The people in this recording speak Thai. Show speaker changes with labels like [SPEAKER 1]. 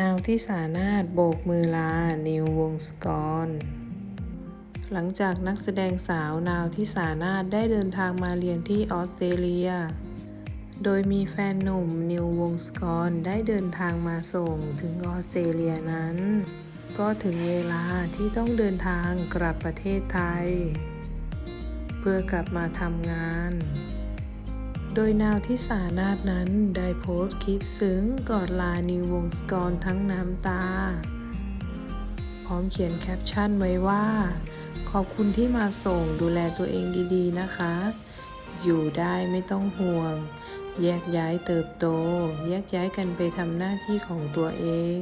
[SPEAKER 1] นาวที่สานาถโบกมือลา นิววงศกร หลังจากนักแสดงสาวนาวที่สานาถได้เดินทางมาเรียนที่ออสเตรเลีย โดยมีแฟนหนุ่มนิววงศกรได้เดินทางมาส่งถึงออสเตรเลียนั้น ก็ถึงเวลาที่ต้องเดินทางกลับประเทศไทย เพื่อกลับมาทำงาน โดยนาวที่สานาถนั้นได้โพสต์คลิปซึ้งกอดลานิววงศกรทั้งน้ำตา พร้อมเขียนแคปชั่นไว้ว่า ขอบคุณที่มาส่งดูแลตัวเองดีๆนะคะ อยู่ได้ไม่ต้องห่วง แยกย้ายเติบโต แยกย้ายกันไปทำหน้าที่ของตัวเอง